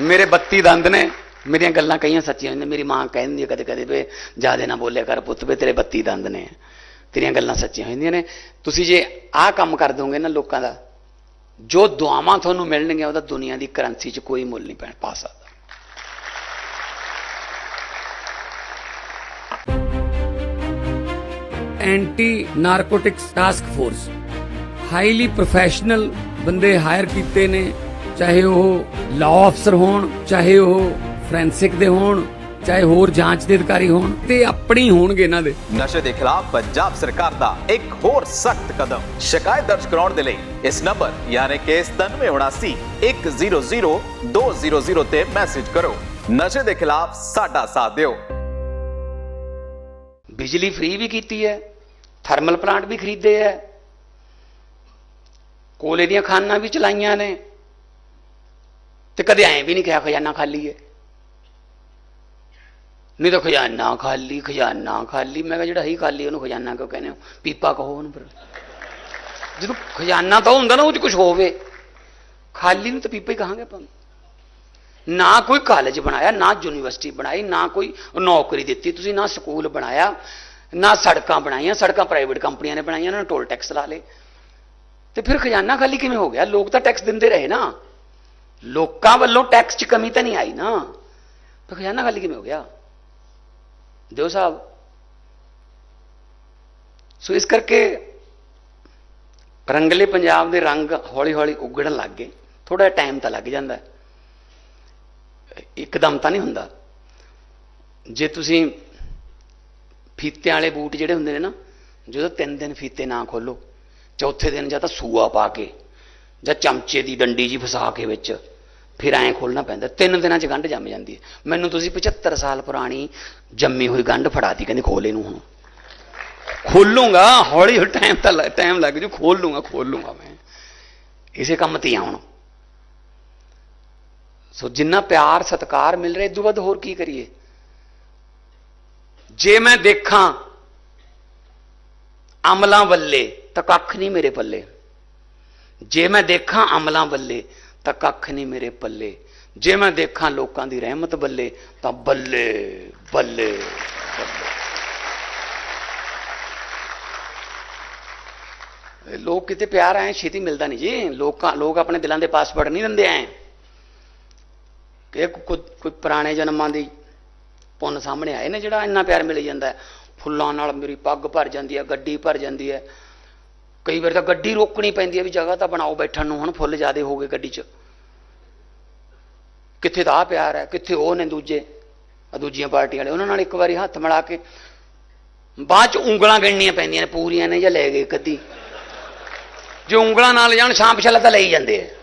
ਮੇਰੇ 32 ਦੰਦ ਨੇ, ਮੇਰੀਆਂ ਗੱਲਾਂ ਕਈਆਂ ਸੱਚੀਆਂ ਹੁੰਦੀਆਂ ਮੇਰੀ ਮਾਂ ਕਹਿੰਦੀ ਹੈ ਕਦੇ ਕਦੇ ਵੇ, ਜਿਆਦੇ ਨਾ ਬੋਲਿਆ ਕਰ ਪੁੱਤ ਵੇ, ਤੇਰੇ 32 ਦੰਦ ਨੇ। ਤੇਰੀਆਂ ਗੱਲਾਂ ਸੱਚੀਆਂ ਹੁੰਦੀਆਂ ਨੇ। ਤੁਸੀਂ ਜੇ ਆਹ ਕੰਮ ਕਰ ਦੋਗੇ ਨਾ ਲੋਕਾਂ ਦਾ, ਜੋ ਦੁਆਵਾਂ ਤੁਹਾਨੂੰ ਮਿਲਣਗੀਆਂ, ਉਹਦਾ ਦੁਨੀਆ ਦੀ ਕਰੰਸੀ 'ਚ ਕੋਈ ਮੁੱਲ ਨਹੀਂ ਪੈ ਪਾ ਸਕਦਾ। Anti narcotics task force highly professional ਬੰਦੇ ਹਾਇਰ ਕੀਤੇ ਨੇ। ਚਾਹੇ ਉਹ ਲਾਅ ਅਫਸਰ ਹੋਣ ਚਾਹੇ ਉਹ ਫੋਰੈਂਸਿਕ ਦੇ ਹੋਣ ਚਾਹੇ ਹੋਰ ਜਾਂਚ ਦੇ ਅਧਿਕਾਰੀ ਹੋਣ ਤੇ ਆਪਣੀ ਹੋਣਗੇ ਇਹਨਾਂ ਦੇ। ਨਸ਼ੇ ਦੇ ਖਿਲਾਫ ਪੰਜਾਬ ਸਰਕਾਰ ਦਾ ਇੱਕ ਹੋਰ ਸਖਤ ਕਦਮ। ਸ਼ਿਕਾਇਤ ਦਰਜ ਕਰਾਉਣ ਦੇ ਲਈ ਇਸ ਨੰਬਰ ਯਾਨੀ ਕਿ 9779 100 ਤੇ ਮੈਸੇਜ ਕਰੋ। ਨਸ਼ੇ ਦੇ ਖਿਲਾਫ ਸਾਡਾ ਸਾਥ ਦਿਓ। ਬਿਜਲੀ ਫ੍ਰੀ ਵੀ ਕੀਤੀ ਹੈ ਥਰਮਲ ਪਲਾਂਟ ਵੀ ਖਰੀਦੇ ਹੈ ਕੋਲੇ ਦੀਆਂ ਖਾਨਾਂ ਵੀ ਚਲਾਈਆਂ ਨੇ। ਤੇ ਕਦੇ ਐਂ ਵੀ ਨਹੀਂ ਕਿਹਾ, ਖਜ਼ਾਨਾ ਖਾਲੀ ਹੈ ਨਹੀਂ ਤਾਂ ਖਜ਼ਾਨਾ ਖਾਲੀ ਖਜ਼ਾਨਾ ਖਾਲੀ। ਮੈਂ ਕਿਹਾ, ਜਿਹੜਾ ਹੀ ਖਾਲੀ ਉਹਨੂੰ ਖਜ਼ਾਨਾ ਕਿਉਂ ਕਹਿੰਦੇ ਹੋ? ਪੀਪਾ ਕਹੋ ਉਹਨੂੰ ਫਿਰ। ਜਦੋਂ ਖਜ਼ਾਨਾ ਤਾਂ ਹੁੰਦਾ ਨਾ, ਉਹ 'ਚ ਕੁਝ ਹੋਵੇ। ਖਾਲੀ ਨੂੰ ਤਾਂ ਪੀਪਾ ਹੀ ਕਹਾਂਗੇ ਆਪਾਂ। ਨਾ ਕੋਈ ਕਾਲਜ ਬਣਾਇਆ, ਨਾ ਯੂਨੀਵਰਸਿਟੀ ਬਣਾਈ, ਨਾ ਕੋਈ ਨੌਕਰੀ ਦਿੱਤੀ। ਤੁਸੀਂ ਨਾ ਸਕੂਲ ਬਣਾਇਆ, ਨਾ ਸੜਕਾਂ ਬਣਾਈਆਂ। ਸੜਕਾਂ ਪ੍ਰਾਈਵੇਟ ਕੰਪਨੀਆਂ ਨੇ ਬਣਾਈਆਂ, ਉਹਨਾਂ ਨੇ ਟੋਲ ਟੈਕਸ ਲਾ ਲਏ। ਤੇ ਫਿਰ ਖਜ਼ਾਨਾ ਖਾਲੀ ਕਿਵੇਂ ਹੋ ਗਿਆ? ਲੋਕ ਤਾਂ ਟੈਕਸ ਦਿੰਦੇ ਰਹੇ ਨਾ। ਲੋਕਾਂ ਵੱਲੋਂ ਟੈਕਸ 'ਚ ਕਮੀ ਤਾਂ ਨਹੀਂ ਆਈ ਨਾ। ਤਾਂ ਖਜ਼ਾਨਾ ਖਾਲੀ ਕਿਵੇਂ ਹੋ ਗਿਆ? ਦਿਓ ਸਾਹਿਬ। ਸੋ ਇਸ ਕਰਕੇ ਰੰਗਲੇ ਪੰਜਾਬ ਦੇ ਰੰਗ ਹੌਲੀ ਹੌਲੀ ਉਗੜਨ ਲੱਗ ਗਏ। ਥੋੜਾ ਟਾਈਮ ਤਾਂ ਲੱਗ ਜਾਂਦਾ। ਹੈ ਇੱਕਦਮ ਤਾਂ ਨਹੀਂ ਹੁੰਦਾ। ਜੇ ਤੁਸੀਂ ਫੀਤਿਆਂ ਵਾਲੇ ਬੂਟ ਜਿਹੜੇ ਹੁੰਦੇ ਨੇ ਨਾ ਜਦੋਂ ਤਿੰਨ ਦਿਨ ਫੀਤੇ ਨਾ ਖੋਲੋ ਚੌਥੇ ਦਿਨ ਜਾਂ ਤਾਂ ਸੂਆ ਪਾ ਕੇ ਜਾਂ ਚਮਚੇ ਦੀ ਡੰਡੀ ਜੀ ਫਸਾ ਕੇ ਵਿੱਚ ਫਿਰ ਐਂ ਖੋਲਣਾ ਪੈਂਦਾ। ਤਿੰਨ ਦਿਨਾਂ 'ਚ ਗੰਢ ਜੰਮ ਜਾਂਦੀ ਹੈ। ਮੈਨੂੰ ਤੁਸੀਂ 75 ਸਾਲ ਪੁਰਾਣੀ ਜੰਮੀ ਹੋਈ ਗੰਢ ਫੜਾਤੀ ਕਹਿੰਦੇ ਖੋਲ ਇਹਨੂੰ ਹੁਣ। ਖੋਲੂੰਗਾ, ਹੌਲੀ ਹੌਲੀ ਟਾਈਮ ਤਾਂ ਟਾਈਮ ਲੱਗ ਜੂ, ਖੋਲ ਲੂੰਗਾ ਖੋਲ ਲੂੰਗਾ ਮੈਂ। ਇਸੇ ਕੰਮ ਤੇ ਹੀ ਸੋ ਜਿੰਨਾ ਪਿਆਰ, ਸਤਿਕਾਰ ਮਿਲ ਰਿਹਾ ਇਦੋਂ ਵੱਧ ਹੋਰ ਕੀ ਕਰੀਏ? ਜੇ ਮੈਂ ਦੇਖਾਂ ਅਮਲਾਂ ਵੱਲੇ ਤਾਂ ਕੱਖ ਨਹੀਂ ਮੇਰੇ ਪੱਲੇ। ਜੇ ਮੈਂ ਦੇਖਾਂ ਅਮਲਾਂ ਵੱਲੇ ਤਾਂ ਕੱਖ ਨਹੀਂ ਮੇਰੇ ਪੱਲੇ। ਜੇ ਮੈਂ ਦੇਖਾਂ ਲੋਕਾਂ ਦੀ ਰਹਿਮਤ ਬੱਲੇ, ਤਾਂ ਬੱਲੇ ਬੱਲੇ ਲੋਕ ਕਿਤੇ ਪਿਆਰ ਐ, ਛੇਤੀ ਮਿਲਦਾ ਨਹੀਂ ਜੀ। ਲੋਕਾਂ, ਲੋਕ ਆਪਣੇ ਦਿਲਾਂ ਦੇ ਪਾਸਵਰਡ ਨਹੀਂ ਦਿੰਦੇ ਐ। ਕਿ ਕੋਈ ਪੁਰਾਣੇ ਜਨਮਾਂ ਦੀ ਪੁੰਨ ਸਾਹਮਣੇ ਆਏ ਨੇ ਜਿਹੜਾ ਇੰਨਾ ਪਿਆਰ ਮਿਲ ਜਾਂਦਾ ਫੁੱਲਾਂ ਨਾਲ ਮੇਰੀ ਪੱਗ ਭਰ ਜਾਂਦੀ ਹੈ, ਗੱਡੀ ਭਰ ਜਾਂਦੀ ਹੈ। ਕਈ ਵਾਰ ਤਾਂ ਗੱਡੀ ਰੋਕਣੀ ਪੈਂਦੀ ਹੈ ਵੀ ਜਗ੍ਹਾ ਤਾਂ ਬਣਾਓ ਬੈਠਣ ਨੂੰ, ਹੁਣ ਫੁੱਲ ਜ਼ਿਆਦੇ ਹੋ ਗਏ ਗੱਡੀ 'ਚ। ਕਿੱਥੇ ਤਾਂ ਆ ਪਿਆਰ ਹੈ, ਕਿੱਥੇ ਉਹ ਨੇ ਦੂਜੇ ਦੂਜੀਆਂ ਪਾਰਟੀਆਂ ਵਾਲੇ। ਉਹਨਾਂ ਨਾਲ ਇੱਕ ਵਾਰੀ ਹੱਥ ਮਿਲਾ ਕੇ ਬਾਅਦ 'ਚ ਉਂਗਲਾਂ ਗਿਣਨੀਆਂ ਪੈਂਦੀਆਂ ਨੇ, ਪੂਰੀਆਂ ਨੇ ਜਾਂ ਲੈ ਗਏ ਕਦੀ ਜੇ ਉਂਗਲਾਂ ਨਾਲ ਜਾਣ ਸਾਂਪ ਛੱਲਾ ਤਾਂ ਲਈ ਜਾਂਦੇ ਆ।